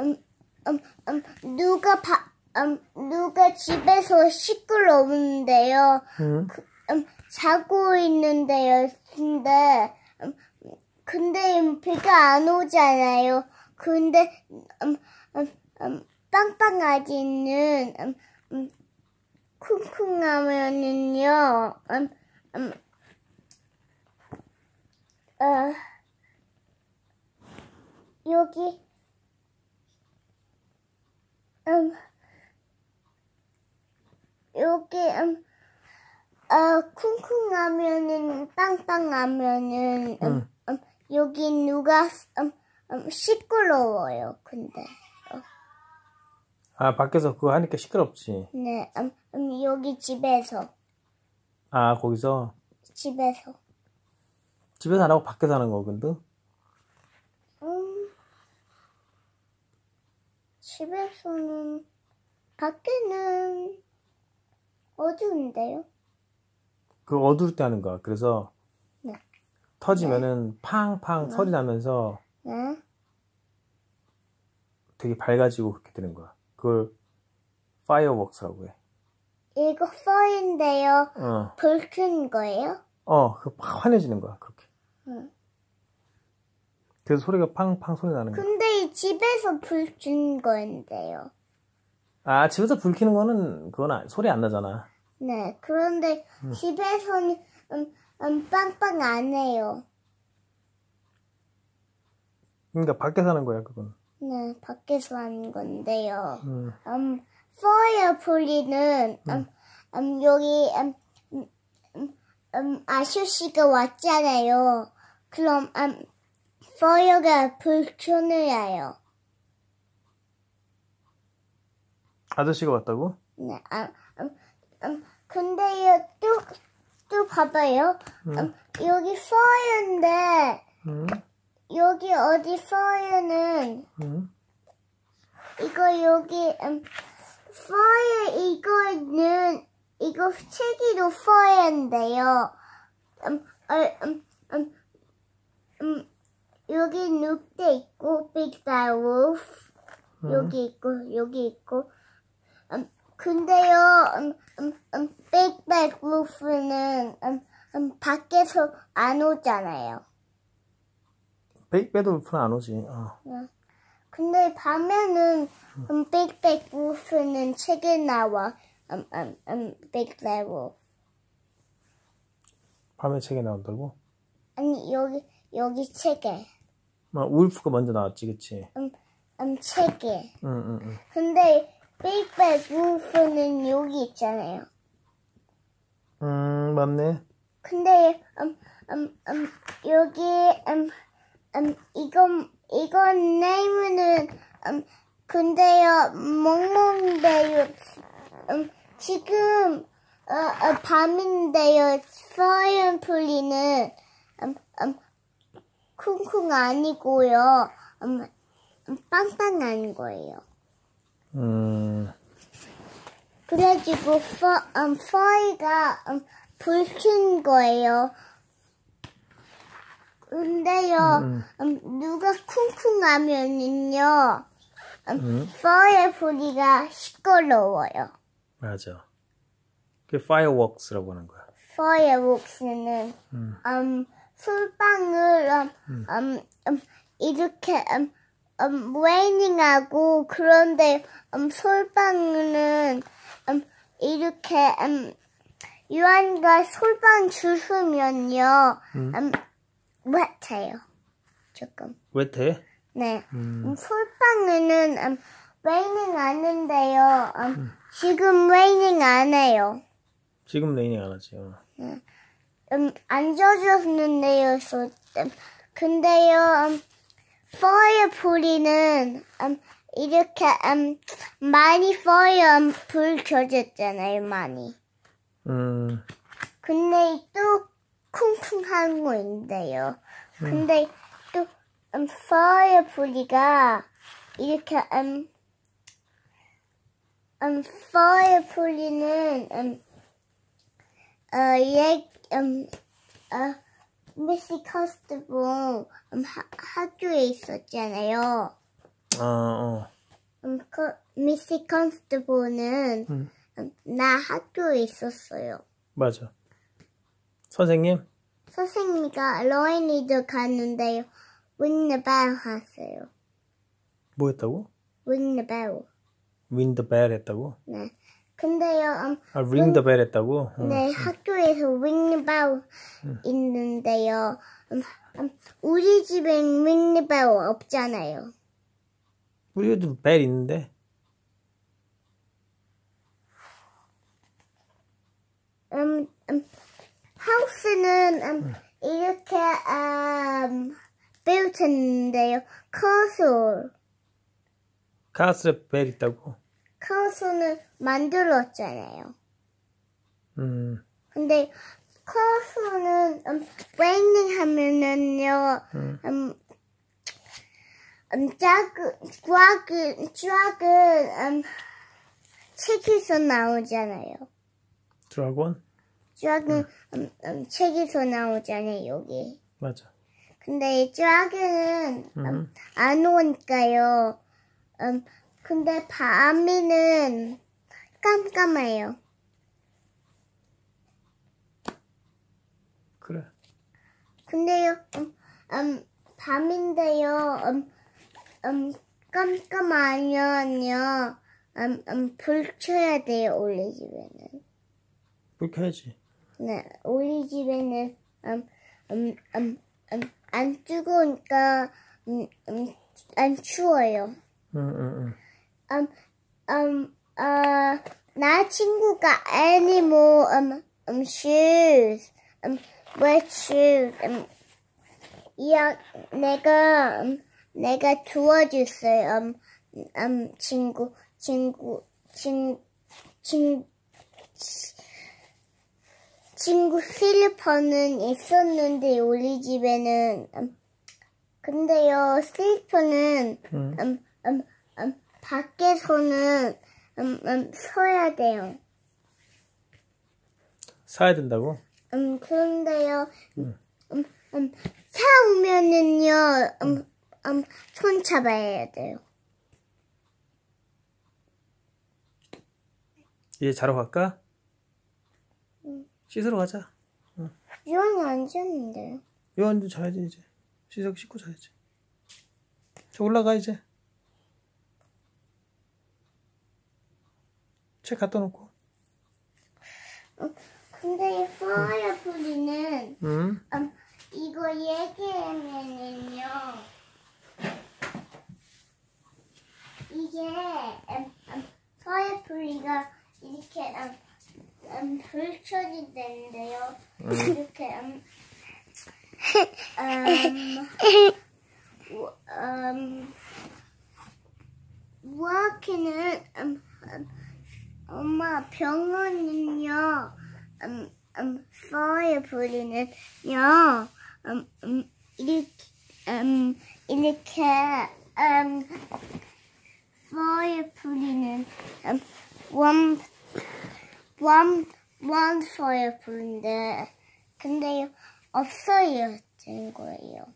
음, 음, 음, 누가 바, 음, 누가 집에서 시끄러운데요. 응? 그, 음, 자고 있는데요. 근데 음, 근데 비가 안 오잖아요. 근데 음, 음, 음, 빵빵아지는 음, 음, 쿵쿵하면은요. 음, 음, 어, 여기 음, 여기 음, 어, 쿵쿵하면은 빵빵하면은 음, 응. 음, 여기 누가 음, 음, 시끄러워요. 근데 아, 밖에서 그거 하니까 시끄럽지. 네, 음, 음, 여기 집에서 아, 거기서 집에서 집에서 안 하고 밖에서 하는 거거든. 음, 집에서는 밖에는 어두운데요. 그 어두울 때 하는 거야. 그래서 네. 터지면은 팡팡 소리 나면서 네, 되게 밝아지고 그렇게 되는 거야. 그걸 파이어웍스라고 해. 이거 퍼인데요. 어, 불큰 거예요? 어, 그팍 환해지는 거야. 그렇게. 응. 그래서 소리가 팡팡 소리 나는 거야. 근데 이 집에서 불 준 건데요. 아, 집에서 불 켜는 거는 그건 아- 소리 안 나잖아. 네, 그런데 집에서는 음, 음, 빵빵 안 해요. 그러니까 밖에서 하는 거야, 그건. 네, 밖에서 하는 건데요. 음, 음, 파이어 불리는 음, 음, 여기 음, 음, 음, 음, 아저씨가 왔잖아요. 그럼 음, 파이어가 불 켜놔요. 아저씨가 왔다고? 네, 아, 음, 음, 근데요, 또, 또 봐봐요. 음, 여기 파이어인데, 음, 여기 어디 파이어는, 음. 이거 여기, 음, 파이어 이거는, 이거 책이도 파이어인데요. 음, 어, 음, 음, 음, 여기 늑대 있고, 빅 bad wolf. 여기 있고, 여기 있고. 음, 근데요, 음, 음, 음, 빅 wolf는, 음, 음, 밖에서 안 오잖아요. 베, 배드울프는 안 오지. 어. 근데 밤에는 음, 빅 wolf는 책에 나와. 음, 음, 음, 빅 wolf. 밤에 책에 나온다고? 아니, 여기, 여기 책에. 뭐, 울프가 먼저 나왔지, 그치? 음, 음, 책에. 응, 응, 응. 근데 빅 bad wolf는 여기 있잖아요. 음, 맞네. 근데 음, 음, 음, 여기 음, 음, 이건 이건 네임은 음, 근데요 멍멍인데요 음, 지금 어, 어, 밤인데요 파이언플리는 음, 음, 쿵쿵 아니고요 음, 음, 빵빵한 거예요. 음, 그래가지고 파, 음, 파이가 음, 불킨 거예요. 근데요, 음, 누가 쿵쿵 하면은요, 음, 음. 파이의 소리가 시끄러워요. 맞아. 그게 파이어웍스라고 하는 거야. 파이어웍스는 음. 음, 술빵을 음, 음, 음, 이렇게 음, 음, 레이닝하고 그런데 음, 솔빵은 음, 이렇게 음, 유한이가 솔빵 주스면요 음, 옅해요 조금. 왜 돼? 네. 음, 음, 솔빵은 음, 레이닝 하는데요 음, 지금 레이닝 안 해요. 지금 레이닝 안 하지. 어. 음, 안 젖었는데요, 소, 음, 근데요, 음, 파이어 불이는, 음, 이렇게, 음, 많이 파이어 음, 불 켜졌잖아요, 많이. 음, 근데 또 쿵쿵한 거 있는데요. 근데 또, 음, 파이어 불이가, 이렇게, 음, 음, 파이어 불이는, 음, 어, 얘, 음, 어, 미시 커스트볼 음, 하, 학교에 있었잖아요. 어, 어. 음, 그, 미시 컨스트볼은 음, 음, 나 학교에 있었어요. 맞아. 선생님? 선생님이가 로이니드 갔는데요. Bell 하세요. 뭐 했다고? The bell 했다고? 네. 근데요, 음, 아, ring the bell 했다고? 어. 네, 학교에서 ring bell 있는데요. 음, 음, 우리 집엔 ring bell 없잖아요. 우리도 벨 있는데. 음, 음, 하우스는 음, 이렇게 음, built 했는데요. 커서 카스에 벨 있다고? 커서는 만들었잖아요. 음, 근데 커서는 음, raining 하면은요, 음. 음, 음, 작은, 작은, 작은, 음, 책에서 나오잖아요. 드라곤? 작은, 음, 음, 책에서 나오잖아요, 여기. 맞아. 근데 작은, 음, 음. 안 오니까요. 음, 근데 밤에는 깜깜해요. 그래. 근데요, 음, 음, 밤인데요, 음, 음, 깜깜하면요, 음, 음, 불 켜야 돼요, 우리 집에는. 불 켜야지. 네, 우리 집에는, 음, 음, 음, 음, 안 뜨거우니까, 음, 음, 안 추워요. 응, 응, 응. 음, 음, 어, 나 친구가 animal, 음, 음, shoes, 음, wet shoes, 음, 이야, 내가, 음, 내가 음, 음, 친구, 친구, 친, 친, 친구 슬리퍼는 있었는데, 우리 집에는, 음, 근데요, 슬리퍼는, 응. 음, 음, 음, 밖에서는 음, 음, 서야 돼요. 사야 된다고? 음, 그런데요, 응. 음, 음, 차 오면은요, 음, 음, 손 잡아야 돼요. 이제 자러 갈까? 응. 씻으러 가자. 유언이 안 잤는데요. 요한도 자야지 이제. 씻어 씻고 자야지. 저 올라가 이제. 책 갖다 놓고. 근데 이 파이어풀리는 응. 음, 이거 얘기하면은요, 이게 음, 음, 파이어풀리가 이렇게 음, 음, 불 켜진다는데요. 이렇게 음, 음, 우- 음, 우아키는 음, 음, 엄마 병원은요, 음, 음, 파이어 불리는요, 음, 음, 이렇게, 음, 이렇게, 음, 파이어 불리는, 음, 원, 원, 원 파이어 불인데, 근데요, 없어요, 된 거예요.